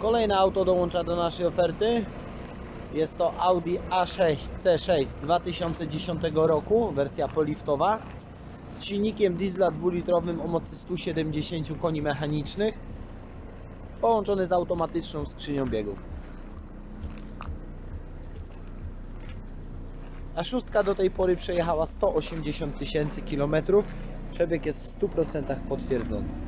Kolejne auto dołącza do naszej oferty. Jest to Audi A6 C6 z 2010 roku, wersja poliftowa z silnikiem diesla 2-litrowym o mocy 170 koni mechanicznych połączony z automatyczną skrzynią biegów. A szóstka do tej pory przejechała 180 tysięcy kilometrów. Przebieg jest w 100% potwierdzony.